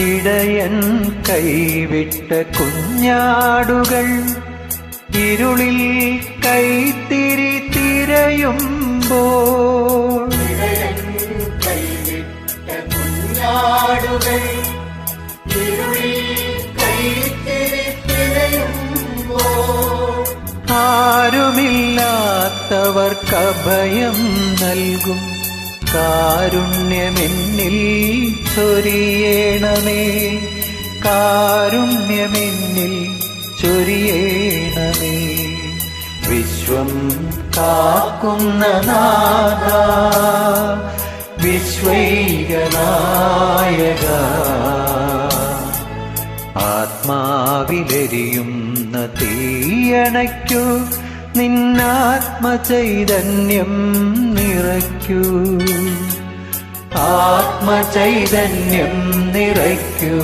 ഇടയൻ കൈവിട്ട കുഞ്ഞാടുകൾ ഇരുളിൽ കൈത്തിരി തിരയുമ്പോൾ ആരുമില്ലാത്തവർക്ക് അഭയം നൽകും. കാരുണ്യമെന്നിൽ ചൊരിയേണമേ. കാരുണ്യമെന്നിൽ ചൊരിയേണമേ. വിശ്വം കാക്കുന്ന നാഥ വിശ്വൈകനായക. ആത്മാവിലെരിയുന്ന തീയണയ്ക്കൂ നിന്നാത്മചൈതന്യം നിറയ്ക്കൂ. ആത്മചൈതന്യം നിറയ്ക്കൂ.